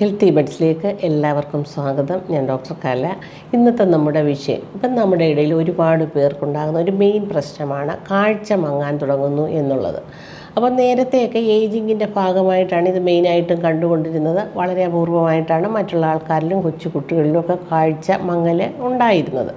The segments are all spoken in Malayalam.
ഹെൽത്തി ബഡ്സിലേക്ക് എല്ലാവർക്കും സ്വാഗതം. ഞാൻ ഡോക്ടർ കല. ഇന്നത്തെ നമ്മുടെ വിഷയം. ഇപ്പം നമ്മുടെ ഇടയിൽ ഒരുപാട് പേർക്കുണ്ടാകുന്ന ഒരു മെയിൻ പ്രശ്നമാണ് കാഴ്ച മങ്ങാൻ തുടങ്ങുന്നു എന്നുള്ളത്. അപ്പോൾ നേരത്തെയൊക്കെ ഏജിങ്ങിന്റെ ഭാഗമായിട്ടാണ് ഇത് മെയിനായിട്ടും കണ്ടുകൊണ്ടിരുന്നത്. വളരെ അപൂർവമായിട്ടാണ് മറ്റുള്ള ആൾക്കാരിലും കൊച്ചു കുട്ടികളിലും ഒക്കെ കാഴ്ച മങ്ങൽ ഉണ്ടായിരുന്നത്.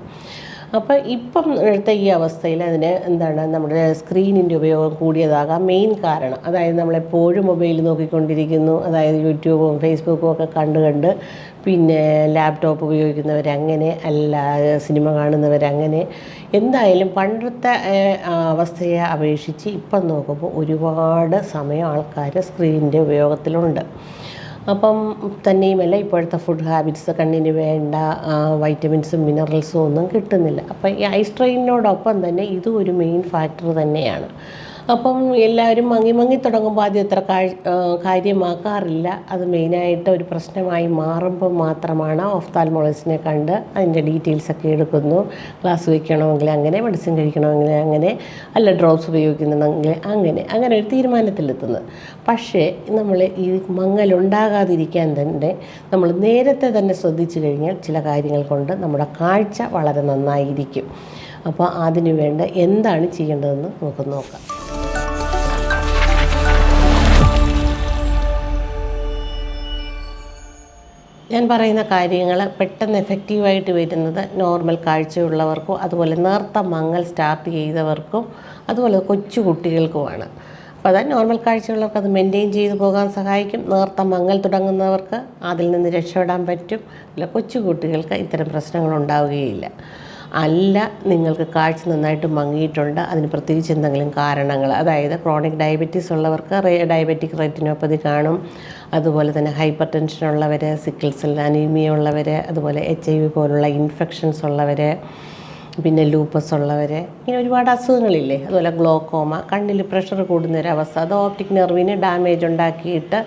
അപ്പോൾ ഇപ്പം ഇപ്പോഴത്തെ ഈ അവസ്ഥയിൽ അതിന് എന്താണ് നമ്മുടെ സ്ക്രീനിന്റെ ഉപയോഗം കൂടിയതാകാം. മെയിൻ കാരണം അതായത് നമ്മളെപ്പോഴും മൊബൈൽ നോക്കിക്കൊണ്ടിരിക്കുന്നു. അതായത് യൂട്യൂബും ഫേസ്ബുക്കും ഒക്കെ കണ്ട് കണ്ട് പിന്നെ ലാപ്ടോപ്പ് ഉപയോഗിക്കുന്നവരങ്ങനെ അല്ല സിനിമ കാണുന്നവരങ്ങനെ എന്തായാലും പണ്ടത്തെ അവസ്ഥയെ അപേക്ഷിച്ച് ഇപ്പം നോക്കുമ്പോൾ ഒരുപാട് സമയം ആൾക്കാർ സ്ക്രീനിന്റെ ഉപയോഗത്തിലുണ്ട്. അപ്പം തന്നെയുമല്ല ഇപ്പോഴത്തെ ഫുഡ് ഹാബിറ്റ്സ് കണ്ണിന് വേണ്ട വൈറ്റമിൻസും മിനറൽസും ഒന്നും കിട്ടുന്നില്ല. അപ്പം ഈ ഐ സ്ട്രെയിനോടൊപ്പം തന്നെ ഇതും ഒരു മെയിൻ ഫാക്ടർ തന്നെയാണ്. അപ്പം എല്ലാവരും മങ്ങി മങ്ങി തുടങ്ങുമ്പോൾ ആദ്യം കാഴ്- കാര്യമാക്കാറില്ല. അത് മെയിനായിട്ട് ഒരു പ്രശ്നമായി മാറുമ്പോൾ മാത്രമാണ് ഓഫ്താൽമോളജിസ്റ്റിനെ കണ്ട് അതിന്റെ ഡീറ്റെയിൽസ് ഒക്കെ എടുക്കുന്നു. ക്ലാസ് വയ്ക്കണമെങ്കിൽ അങ്ങനെ മെഡിസിൻ കഴിക്കണമെങ്കിൽ അങ്ങനെ അല്ല ഡ്രോപ്സ് ഉപയോഗിക്കുന്നുണ്ടെങ്കിൽ അങ്ങനെ അങ്ങനെ ഒരു തീരുമാനത്തിലെത്തുന്നത് പക്ഷേ നമ്മൾ ഈ മങ്ങൽ മങ്ങലുണ്ടാകാതിരിക്കാൻ തന്നെ നമ്മൾ നേരത്തെ തന്നെ ശ്രദ്ധിച്ചു കഴിഞ്ഞാൽ ചില കാര്യങ്ങൾ കൊണ്ട് നമ്മുടെ കാഴ്ച വളരെ നന്നായിരിക്കും. അപ്പോൾ അതിനു വേണ്ട എന്താണ് ചെയ്യേണ്ടതെന്ന് നമുക്ക് നോക്കാം. ഞാൻ പറയുന്ന കാര്യങ്ങൾ പെട്ടെന്ന് എഫക്റ്റീവായിട്ട് വരുന്നത് നോർമൽ കാഴ്ചയുള്ളവർക്കും അതുപോലെ നേർത്ത മങ്ങൽ സ്റ്റാർട്ട് ചെയ്തവർക്കും അതുപോലെ കൊച്ചു കുട്ടികൾക്കുമാണ്. അപ്പോൾ അതായത് നോർമൽ കാഴ്ചയുള്ളവർക്ക് അത് മെയിന്റെയിൻ ചെയ്തു പോകാൻ സഹായിക്കും. നേർത്ത മങ്ങൽ തുടങ്ങുന്നവർക്ക് അതിൽ നിന്ന് രക്ഷപ്പെടാൻ പറ്റും. അല്ല കൊച്ചുകുട്ടികൾക്ക് ഇത്തരം പ്രശ്നങ്ങൾ ഉണ്ടാവുകയില്ല. അല്ല നിങ്ങൾക്ക് കാഴ്ച നന്നായിട്ട് മങ്ങിയിട്ടുണ്ട്. അതിന് പ്രത്യേകിച്ച് എന്തെങ്കിലും കാരണങ്ങൾ അതായത് ക്രോണിക് ഡയബറ്റീസ് ഉള്ളവർക്ക് ഡയബറ്റിക് റെറ്റിനോപ്പതി കാണും. അതുപോലെ തന്നെ ഹൈപ്പർ ടെൻഷൻ ഉള്ളവർ സിക്കിൾ സെൽ അനീമിയ ഉള്ളവർ അതുപോലെ എച്ച് ഐ വി പോലുള്ള ഇൻഫെക്ഷൻസ് ഉള്ളവർ പിന്നെ ലൂപ്പസ് ഉള്ളവർ ഇങ്ങനെ ഒരുപാട് അസുഖങ്ങളില്ലേ? അതുപോലെ ഗ്ലോക്കോമ കണ്ണിൽ പ്രഷർ കൂടുന്ന ഒരു അവസ്ഥ. അത് ഓപ്റ്റിക് നെർവിന് ഡാമേജ് ഉണ്ടാക്കിയിട്ട്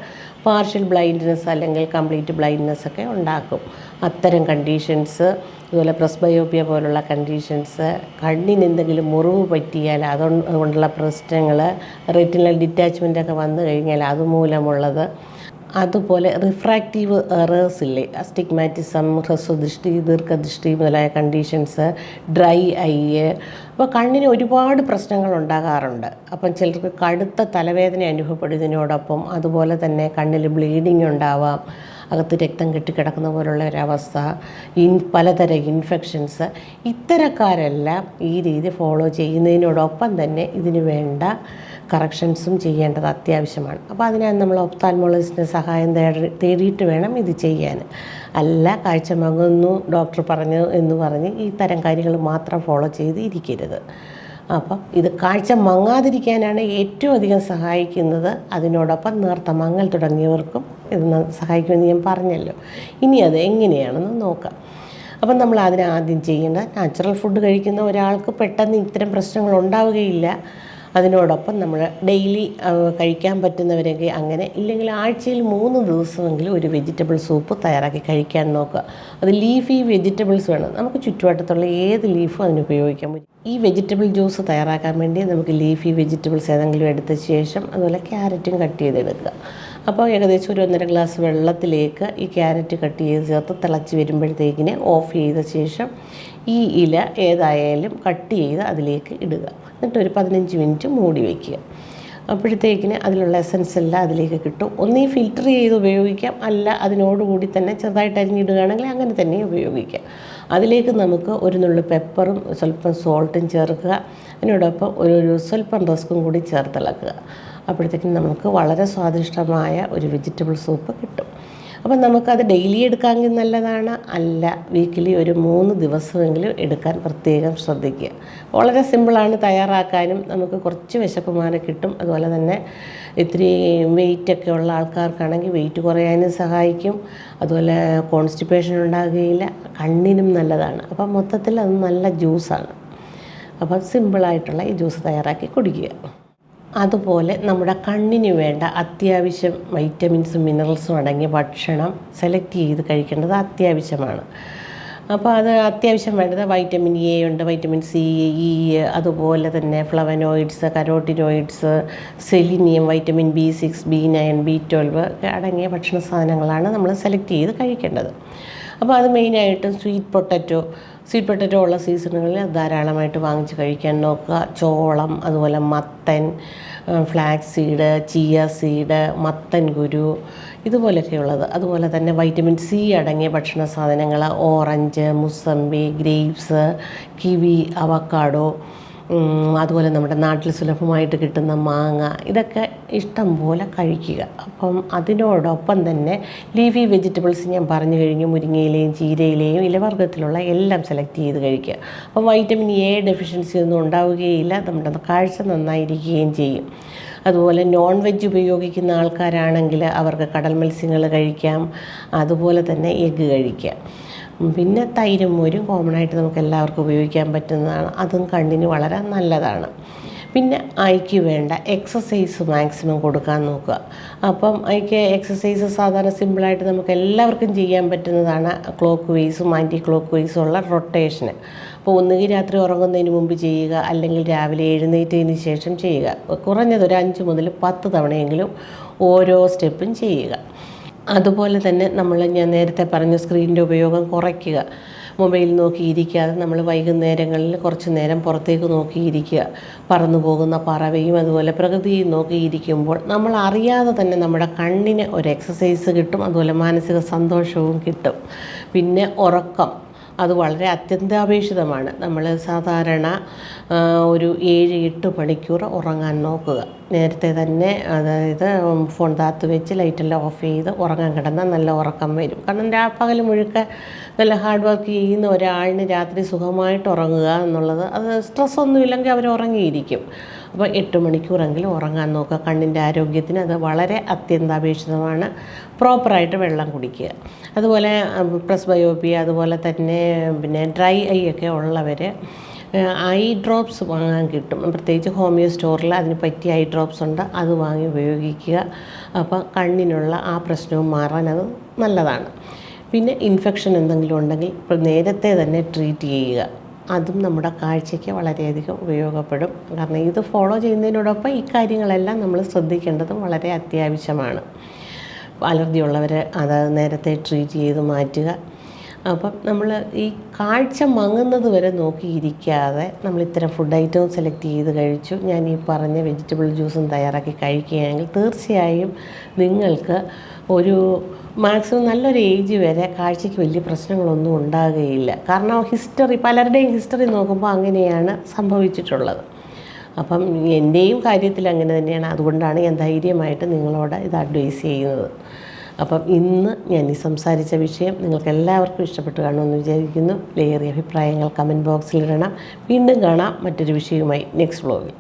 പാർഷ്യൽ ബ്ലൈൻഡ്നെസ് അല്ലെങ്കിൽ കംപ്ലീറ്റ് ബ്ലൈൻഡ്നെസ് ഒക്കെ ഉണ്ടാക്കും. അത്തരം കണ്ടീഷൻസ് അതുപോലെ പ്രസ്ബയോപ്പിയ പോലുള്ള കണ്ടീഷൻസ് കണ്ണിന് എന്തെങ്കിലും മുറിവ് പറ്റിയാൽ അതുകൊണ്ട് അതുകൊണ്ടുള്ള പ്രശ്നങ്ങൾ റെറ്റിനൽ ഡിറ്റാച്ച്മെന്റ് ഒക്കെ വന്നു കഴിഞ്ഞാൽ അതുമൂലമുള്ളത് അതുപോലെ റിഫ്രാക്റ്റീവ് എറേഴ്സ് ഇല്ലേ? അസ്റ്റിഗ്മാറ്റിസം ഹ്രസ്വദൃഷ്ടി ദീർഘദൃഷ്ടി മുതലായ കണ്ടീഷൻസ് ഡ്രൈ ഐ അപ്പോൾ കണ്ണിന് ഒരുപാട് പ്രശ്നങ്ങൾ ഉണ്ടാകാറുണ്ട്. അപ്പം ചിലർക്ക് കടുത്ത തലവേദന അനുഭവപ്പെടുന്നതിനോടൊപ്പം അതുപോലെ തന്നെ കണ്ണിൽ ബ്ലീഡിങ് ഉണ്ടാവാം. അകത്ത് രക്തം കെട്ടിക്കിടക്കുന്ന പോലുള്ള ഒരവസ്ഥ ഇൻ പലതരം ഇൻഫെക്ഷൻസ് ഇത്തരക്കാരെല്ലാം ഈ രീതി ഫോളോ ചെയ്യുന്നതിനോടൊപ്പം തന്നെ ഇതിന് വേണ്ട കറക്ഷൻസും ചെയ്യേണ്ടത് അത്യാവശ്യമാണ്. അപ്പോൾ അതിനാണ് നമ്മൾ ഒപ്താൽമോളജിസ്റ്റിന്റെ സഹായം തേടി തേടിയിട്ട് വേണം ഇത് ചെയ്യാൻ. അല്ല കാഴ്ച മങ്ങുന്നു ഡോക്ടർ പറഞ്ഞു എന്ന് പറഞ്ഞ് ഈ തരം കാര്യങ്ങൾ മാത്രം ഫോളോ ചെയ്ത് ഇരിക്കരുത്. അപ്പം ഇത് കാഴ്ച മങ്ങാതിരിക്കാനാണ് ഏറ്റവും അധികം സഹായിക്കുന്നത്. അതിനോടൊപ്പം നേർത്ത മങ്ങൽ തുടങ്ങിയവർക്കും ഇത് സഹായിക്കുമെന്ന് ഞാൻ പറഞ്ഞല്ലോ. ഇനി അത് എങ്ങനെയാണെന്ന് നോക്കാം. അപ്പം നമ്മൾ അതിനാദ്യം ചെയ്യേണ്ടത് നാച്ചുറൽ ഫുഡ് കഴിക്കുന്ന ഒരാൾക്ക് പെട്ടെന്ന് ഇത്തരം പ്രശ്നങ്ങൾ ഉണ്ടാവുകയില്ല. അതിനോടൊപ്പം നമ്മൾ ഡെയിലി കഴിക്കാൻ പറ്റുന്നവരെങ്കിൽ അങ്ങനെ ഇല്ലെങ്കിൽ ആഴ്ചയിൽ മൂന്ന് ദിവസമെങ്കിലും ഒരു വെജിറ്റബിൾ സൂപ്പ് തയ്യാറാക്കി കഴിക്കാൻ നോക്കുക. അത് ലീഫി വെജിറ്റബിൾസ് വേണം. നമുക്ക് ചുറ്റുവട്ടത്തുള്ള ഏത് ലീഫും അതിന് ഉപയോഗിക്കാൻ പറ്റും ഈ വെജിറ്റബിൾ ജ്യൂസ് തയ്യാറാക്കാൻ വേണ്ടി നമുക്ക് ലീഫി വെജിറ്റബിൾസ് ഏതെങ്കിലും എടുത്ത ശേഷം അതുപോലെ ക്യാരറ്റും കട്ട് ചെയ്തെടുക്കുക. അപ്പോൾ ഏകദേശം ഒരു ഒന്നര ഗ്ലാസ് വെള്ളത്തിലേക്ക് ഈ ക്യാരറ്റ് കട്ട് ചെയ്ത് ചേർത്ത് തിളച്ച് വരുമ്പോഴത്തേക്കിന് ഓഫ് ചെയ്ത ശേഷം ഈ ഇല ഏതായാലും കട്ട് ചെയ്ത് അതിലേക്ക് ഇടുക. എന്നിട്ട് ഒരു പതിനഞ്ച് മിനിറ്റ് മൂടി വയ്ക്കുക അപ്പോഴത്തേക്കിന് അതിലുള്ള എസൻസ് എല്ലാം അതിലേക്ക് കിട്ടും. ഒന്നീ ഫിൽറ്റർ ചെയ്ത് ഉപയോഗിക്കാം. അല്ല അതിനോടുകൂടി തന്നെ ചെറുതായിട്ട് അരിഞ്ഞിടുകയാണെങ്കിൽ അങ്ങനെ തന്നെ ഉപയോഗിക്കാം. അതിലേക്ക് നമുക്ക് ഒരു നുള്ളു പെപ്പറും സ്വല്പം സോൾട്ടും ചേർക്കുക. അതിനോടൊപ്പം ഒരു ഒരു സ്വല്പം റസ്കും കൂടി ചേർത്തിളക്കുക. അപ്പോഴത്തേക്കും നമുക്ക് വളരെ സ്വാദിഷ്ടമായ ഒരു വെജിറ്റബിൾ സൂപ്പ് കിട്ടും. അപ്പം നമുക്കത് ഡെയിലി എടുക്കാമെങ്കിൽ നല്ലതാണ്. അല്ല വീക്കിലി ഒരു മൂന്ന് ദിവസമെങ്കിലും എടുക്കാൻ പ്രത്യേകം ശ്രദ്ധിക്കുക. വളരെ സിമ്പിളാണ് തയ്യാറാക്കാനും നമുക്ക് കുറച്ച് വിശപ്പ് മാറി കിട്ടും. അതുപോലെ തന്നെ ഇത്തിരി വെയിറ്റൊക്കെ ഉള്ള ആൾക്കാർക്കാണെങ്കിൽ വെയിറ്റ് കുറയാനും സഹായിക്കും. അതുപോലെ കോൺസ്റ്റിപ്പേഷൻ ഉണ്ടാകുകയില്ല. കണ്ണിനും നല്ലതാണ്. അപ്പം മൊത്തത്തിൽ അത് നല്ല ജ്യൂസാണ് അപ്പം സിമ്പിളായിട്ടുള്ള ഈ ജ്യൂസ് തയ്യാറാക്കി കുടിക്കുക. അതുപോലെ നമ്മുടെ കണ്ണിന് വേണ്ട അത്യാവശ്യം വൈറ്റമിൻസും മിനറൽസും അടങ്ങിയ ഭക്ഷണം സെലക്ട് ചെയ്ത് കഴിക്കേണ്ടത് അത്യാവശ്യമാണ്. അപ്പോൾ അത് അത്യാവശ്യം വേണ്ടത് വൈറ്റമിൻ എ ഉണ്ട് വൈറ്റമിൻ സി ഇ അതുപോലെ തന്നെ flavonoids carotenoids selenium vitamin B six B nine B twelve അടങ്ങിയ ഭക്ഷണ സാധനങ്ങളാണ് നമ്മൾ സെലക്ട് ചെയ്ത് കഴിക്കേണ്ടത്. അപ്പോൾ അത് മെയിനായിട്ടും സ്വീറ്റ് പൊട്ടറ്റോ സ്വീറ്റ് പൊട്ടറ്റോ ഉള്ള സീസണുകളിൽ അത് ധാരാളമായിട്ട് വാങ്ങിച്ച് കഴിക്കാൻ നോക്കുക. ചോളം അതുപോലെ മത്തൻ ഫ്ലാക്സ് സീഡ് ചിയ സീഡ് മത്തൻ കുരു ഇതുപോലെയൊക്കെയുള്ളത്. അതുപോലെ തന്നെ വൈറ്റമിൻ സി അടങ്ങിയ ഭക്ഷണ സാധനങ്ങൾ orange mosambi grapes kiwi avocado അതുപോലെ നമ്മുടെ നാട്ടിൽ സുലഭമായിട്ട് കിട്ടുന്ന മാങ്ങ ഇതൊക്കെ ഇഷ്ടം പോലെ കഴിക്കുക. അപ്പം അതിനോടൊപ്പം തന്നെ ലീവി വെജിറ്റബിൾസ് ഞാൻ പറഞ്ഞു കഴിഞ്ഞു മുരിങ്ങയിലെയും ചീരയിലെയും ഇലവർഗത്തിലുള്ള എല്ലാം സെലക്ട് ചെയ്ത് കഴിക്കുക. അപ്പം വൈറ്റമിൻ എ ഡെഫിഷ്യൻസി ഒന്നും ഉണ്ടാവുകയില്ല നമ്മുടെ കാഴ്ച നന്നായിരിക്കുകയും ചെയ്യും. അതുപോലെ നോൺ വെജ് ഉപയോഗിക്കുന്ന ആൾക്കാരാണെങ്കിൽ അവർക്ക് കടൽ മത്സ്യങ്ങൾ കഴിക്കാം അതുപോലെ തന്നെ എഗ്ഗ് കഴിക്കാം. പിന്നെ തൈരും മോരും കോമൺ ആയിട്ട് നമുക്ക് എല്ലാവർക്കും ഉപയോഗിക്കാൻ പറ്റുന്നതാണ്. അതും കണ്ണിന് വളരെ നല്ലതാണ്. പിന്നെ ഐക്ക് വേണ്ട എക്സസൈസ് മാക്സിമം കൊടുക്കാൻ നോക്കുക. അപ്പം ഐക്ക് എക്സസൈസ് സാധാരണ സിമ്പിളായിട്ട് നമുക്ക് എല്ലാവർക്കും ചെയ്യാൻ പറ്റുന്നതാണ് ക്ലോക്ക് വൈസും ആന്റി ക്ലോക്ക് വൈസും ഉള്ള റൊട്ടേഷന് അപ്പോൾ ഒന്നുകിൽ രാത്രി ഉറങ്ങുന്നതിന് മുമ്പ് ചെയ്യുക അല്ലെങ്കിൽ രാവിലെ എഴുന്നേറ്റതിന് ശേഷം ചെയ്യുക. കുറഞ്ഞത് ഒരു അഞ്ച് മുതൽ പത്ത് തവണയെങ്കിലും ഓരോ സ്റ്റെപ്പും ചെയ്യുക. അതുപോലെ തന്നെ നമ്മൾ ഞാൻ നേരത്തെ പറഞ്ഞ സ്ക്രീനിന്റെ ഉപയോഗം കുറയ്ക്കുക. മൊബൈൽ നോക്കിയിരിക്കാതെ നമ്മൾ വൈകുന്നേരങ്ങളിൽ കുറച്ച് നേരം പുറത്തേക്ക് നോക്കിയിരിക്കുക. പറന്നു പോകുന്ന പറവയും അതുപോലെ പ്രകൃതിയും നോക്കിയിരിക്കുമ്പോൾ നമ്മൾ അറിയാതെ തന്നെ നമ്മുടെ കണ്ണിന് ഒരു എക്സസൈസ് കിട്ടും. അതുപോലെ മാനസിക സന്തോഷവും കിട്ടും. പിന്നെ ഉറക്കം. അത് വളരെ അത്യന്താപേക്ഷിതമാണ്. നമ്മൾ സാധാരണ ഒരു ഏഴ് എട്ട് മണിക്കൂർ ഉറങ്ങാൻ നോക്കുക. നേരത്തെ തന്നെ അതായത് ഫോൺ താത്ത് വെച്ച് ലൈറ്റെല്ലാം ഓഫ് ചെയ്ത് ഉറങ്ങാൻ കിടന്നാൽ നല്ല ഉറക്കം വരും. കാരണം രാ പകൽ മുഴുക്ക നല്ല ഹാർഡ് വർക്ക് ചെയ്യുന്ന ഒരാളിന് രാത്രി സുഖമായിട്ട് ഉറങ്ങുക എന്നുള്ളത് അത് സ്ട്രെസ്സൊന്നുമില്ലെങ്കിൽ അവർ ഉറങ്ങിയിരിക്കും. അപ്പോൾ എട്ട് മണിക്കൂറെങ്കിലും ഉറങ്ങാൻ നോക്കുക. കണ്ണിന്റെ ആരോഗ്യത്തിന് അത് വളരെ അത്യന്താപേക്ഷിതമാണ്. പ്രോപ്പറായിട്ട് വെള്ളം കുടിക്കുക. അതുപോലെ പ്ലസ് ബയോപി അതുപോലെ തന്നെ പിന്നെ ഡ്രൈ ഐ ഒക്കെ ഉള്ളവർ ഐ ഡ്രോപ്സ് വാങ്ങാൻ കിട്ടും. പ്രത്യേകിച്ച് ഹോമിയോ സ്റ്റോറിൽ അതിന് പറ്റിയ ഐ ഡ്രോപ്സ് ഉണ്ട്. അത് വാങ്ങി ഉപയോഗിക്കുക. അപ്പോൾ കണ്ണിനുള്ള ആ പ്രശ്നവും മാറാൻ അത് നല്ലതാണ്. പിന്നെ ഇൻഫെക്ഷൻ എന്തെങ്കിലും ഉണ്ടെങ്കിൽ നേരത്തെ തന്നെ ട്രീറ്റ് ചെയ്യുക. അതും നമ്മുടെ കാഴ്ചയ്ക്ക് വളരെയധികം ഉപയോഗപ്പെടും. കാരണം ഇത് ഫോളോ ചെയ്യുന്നതിനോടൊപ്പം ഈ കാര്യങ്ങളെല്ലാം നമ്മൾ ശ്രദ്ധിക്കേണ്ടതും വളരെ അത്യാവശ്യമാണ്. അലർജി ഉള്ളവർ അത് നേരത്തെ ട്രീറ്റ് ചെയ്ത് മാറ്റുക. അപ്പം നമ്മൾ ഈ കാഴ്ച മങ്ങുന്നത് വരെ നോക്കിയിരിക്കാതെ നമ്മൾ ഇത്തരം ഫുഡ് ഐറ്റവും സെലക്ട് ചെയ്ത് കഴിച്ചു. ഞാൻ ഈ പറഞ്ഞ വെജിറ്റബിൾ ജ്യൂസും തയ്യാറാക്കി കഴിക്കുകയാണെങ്കിൽ തീർച്ചയായും നിങ്ങൾക്ക് ഒരു മാക്സിമം നല്ലൊരു ഏജ് വരെ കാഴ്ചയ്ക്ക് വലിയ പ്രശ്നങ്ങളൊന്നും ഉണ്ടാകുകയില്ല. കാരണം ഹിസ്റ്ററി പലരുടെയും ഹിസ്റ്ററി നോക്കുമ്പോൾ അങ്ങനെയാണ് സംഭവിച്ചിട്ടുള്ളത്. അപ്പം എന്റെയും കാര്യത്തിൽ അങ്ങനെ തന്നെയാണ്. അതുകൊണ്ടാണ് ഞാൻ ധൈര്യമായിട്ട് നിങ്ങളോട് ഇത് അഡ്വൈസ് ചെയ്യുന്നത്. അപ്പം ഇന്ന് ഞാൻ ഈ സംസാരിച്ച വിഷയം നിങ്ങൾക്ക് എല്ലാവർക്കും ഇഷ്ടപ്പെട്ട് കാണുമെന്ന് വിചാരിക്കുന്നു. വിലയേറിയ അഭിപ്രായങ്ങൾ കമന്റ് ബോക്സിൽ ഇടണം. വീണ്ടും കാണാം മറ്റൊരു വിഷയവുമായി നെക്സ്റ്റ് വ്ലോഗിൽ